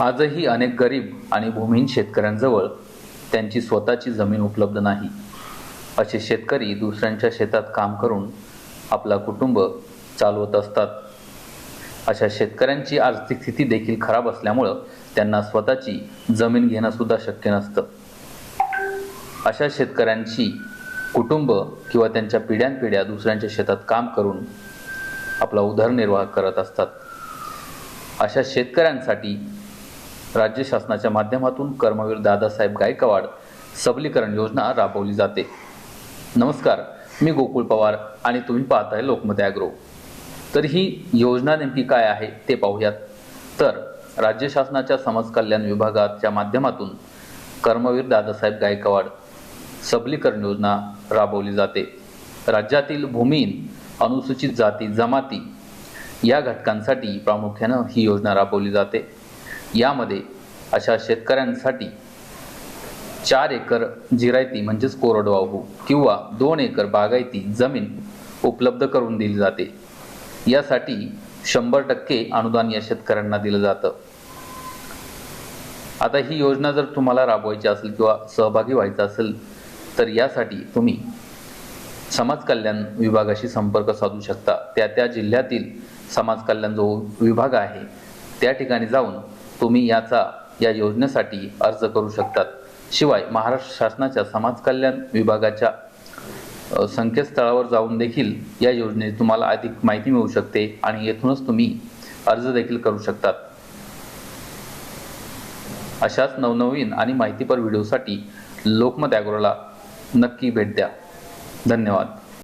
आजही अनेक गरीब आणि भूमिहीन शेतकऱ्यांजवळ त्यांची स्वतःची जमीन उपलब्ध नाही. असे शेतकरी दुसऱ्यांच्या शेतात काम करून आपला कुटुंब चालवत असतात. अशा शेतकऱ्यांची आर्थिक स्थिती देखील खराब असल्यामुळं त्यांना स्वतःची जमीन घेणं सुद्धा शक्य नसतं. अशा शेतकऱ्यांची कुटुंब किंवा त्यांच्या पिढ्यानपिढ्या दुसऱ्यांच्या शेतात काम करून आपला उदरनिर्वाह करत असतात. अशा शेतकऱ्यांसाठी राज्य शासनाच्या माध्यमातून कर्मवीर दादासाहेब गायकवाड सबलीकरण योजना राबवली जाते. नमस्कार मी गोकुळ पवार आणि तुम्ही पाहताय लोकमत ॲग्रो. तर ही योजना नेमकी काय आहे ते पाहूयात. तर राज्य शासनाच्या समाज कल्याण विभागाच्या माध्यमातून कर्मवीर दादासाहेब गायकवाड सबलीकरण योजना राबवली जाते. राज्यातील भूमीहीन अनुसूचित जाती जमाती या घटकांसाठी प्रामुख्यानं ही योजना राबवली जाते. यामध्ये अशा शेतकऱ्यांसाठी चार एकर जिरायती म्हणजेच कोरडवाहू किंवा दोन एकर बागायती जमीन उपलब्ध करून दिली जाते. यासाठी शंभर टक्के अनुदान या शेतकऱ्यांना दिलं जातं. आता ही योजना जर तुम्हाला राबवायची असेल किंवा सहभागी व्हायचं असेल तर यासाठी तुम्ही समाज कल्याण विभागाशी संपर्क साधू शकता. त्या त्या जिल्ह्यातील समाज कल्याण जो विभाग आहे त्या ठिकाणी जाऊन तुम्ही याचा या योजनेसाठी अर्ज करू शकतात. शिवाय महाराष्ट्र शासनाच्या समाज कल्याण विभागाच्या संकेतस्थळावर जाऊन देखील या योजनेची तुम्हाला अधिक माहिती मिळू शकते आणि येथूनच तुम्ही अर्ज देखील करू शकतात. अशाच नवनवीन आणि माहितीपर व्हिडिओसाठी लोकमत ॲग्रोला नक्की भेट द्या. धन्यवाद.